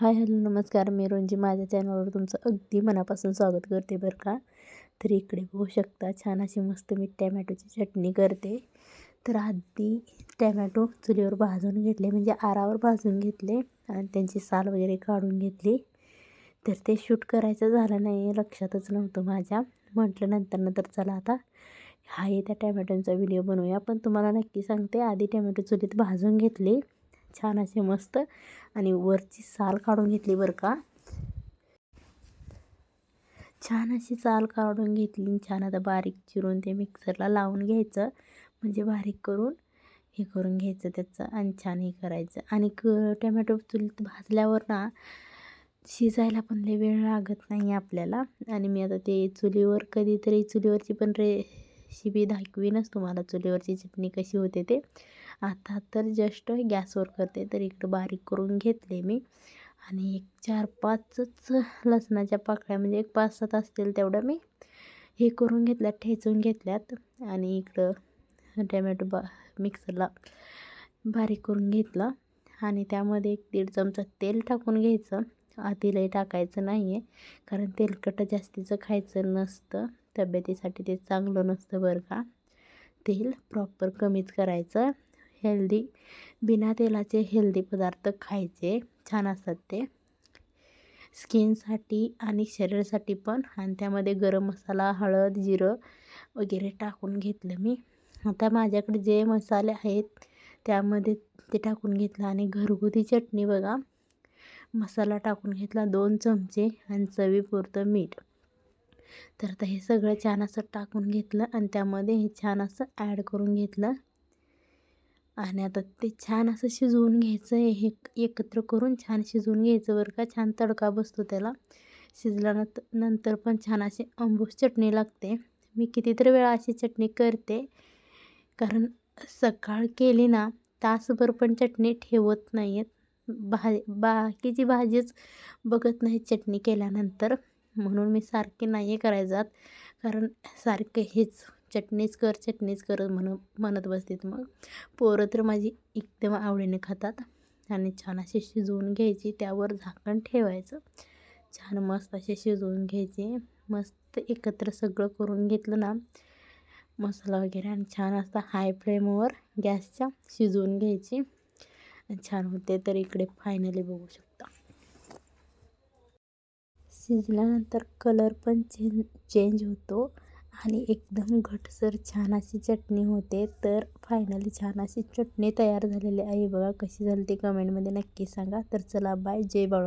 Hi hello नमस्कार मी रोंजी माझ्या चॅनलवर तुमचं अगदी मनापासून स्वागत करते बरं का. तर इकडे बघू शकता छान अशी मस्त मी टॅमॅटोची चटणी करते. तर आधी टॅमॅटो चुलीवर भाजून घेतले म्हणजे आरावर भाजून घेतले आणि त्यांची साल वगैरे काढून घेतली. तर ते शूट करायचं झालं नाही लक्षातच नव्हतं माझ्या. म्हटलं नंतर नंतर चला आता. हा त्या टॅमॅटोचा व्हिडिओ बनवूया. पण तुम्हाला नक्की सांगते आधी टॅमॅटो चुलीत भाजून घेतली. छान असे मस्त. आणि वरची साल काढून घेतली बरं का. छान अशी साल काढून घेतली छान आता बारीक चिरून ते मिक्सरला लावून घ्यायचं. म्हणजे बारीक करून हे करून घ्यायचं त्याचं आणि छान हे करायचं. आणि क टमॅटो चुलीत भाजल्यावर ना शिजायला पण लय वेळ लागत नाही आपल्याला. आणि मी आता ते चुलीवर कधीतरी चुलीवरची पण रे शिबी दाखवीनच तुम्हाला चुलीवरची चटणी कशी होते ते. आता तर जस्ट गॅसवर करते तर इकडं बारीक करून घेतले मी. आणि एक चार पाचच लसणाच्या पाकळ्या म्हणजे एक पाच सात असतील तेवढं मी हे करून घेतल्यात ठेचून घेतल्यात. आणि इकडं टमॅटो बा मिक्सरला बारीक करून घेतलं. आणि त्यामध्ये एक दीड चमचा तेल टाकून घ्यायचं. आतीलाही टाकायचं नाही आहे कारण तेलकट जास्तीचं खायचं नसतं. तब्येतीसाठी ते चांगलं नसतं बरं का. तेल प्रॉपर कमीच करायचं. हेल्दी बिना तेलाचे हेल्दी पदार्थ खायचे. छान असतात ते. स्किनसाठी आणि शरीरासाठी पण. आणि त्यामध्ये गरम मसाला हळद जिरं वगैरे टाकून घेतलं मी. आता माझ्याकडे जे मसाले आहेत त्यामध्ये ते टाकून घेतलं. आणि घरगुती चटणी बघा. मसाला टाकून घेतला दोन चमचे. आणि चवीपुरतं मीठ. तर आता हे सगळं छान असं टाकून घेतलं आणि त्यामध्ये हे छान असं ॲड करून घेतलं. आणि आता ते छान असं शिजवून घ्यायचं हे एकत्र करून छान शिजवून घ्यायचं बरं का. छान तडका बसतो त्याला. शिजल्यानंतर नंतर पण छान अशी अंबूस चटणी लागते. मी कितीतरी वेळा अशी चटणी करते. कारण सकाळ केली ना तासभर पण चटणी ठेवत नाही आहेत भा बाकीची भाजीच बघत नाही चटणी केल्यानंतर. म्हणून मी सारखे नाही करायचात. कारण सारखे हेच चटणीच कर चटणीच कर म्हणून म्हणत बसतात मग. पोरं तर माझी एकदम आवडीने खातात आणि छान असे शिजवून घ्यायची त्यावर झाकण ठेवायचं. छान मस्त असे शिजवून घ्यायचे. मस्त एकत्र सगळं करून घेतलं ना मसाला वगैरे आणि छान असता हाय फ्लेमवर गॅसच्या शिजवून घ्यायची. छान होते तर इकडे फायनली बघू शकता. शिजल्यानंतर कलर पण चेंज चेंज होतो आणि एकदम घटसर छान अशी चटणी होते. तर फायनली छान अशी चटणी तयार झालेली आहे. बघा कशी झाली ती कमेंटमध्ये नक्की सांगा. तर चला बाय जय बाळू.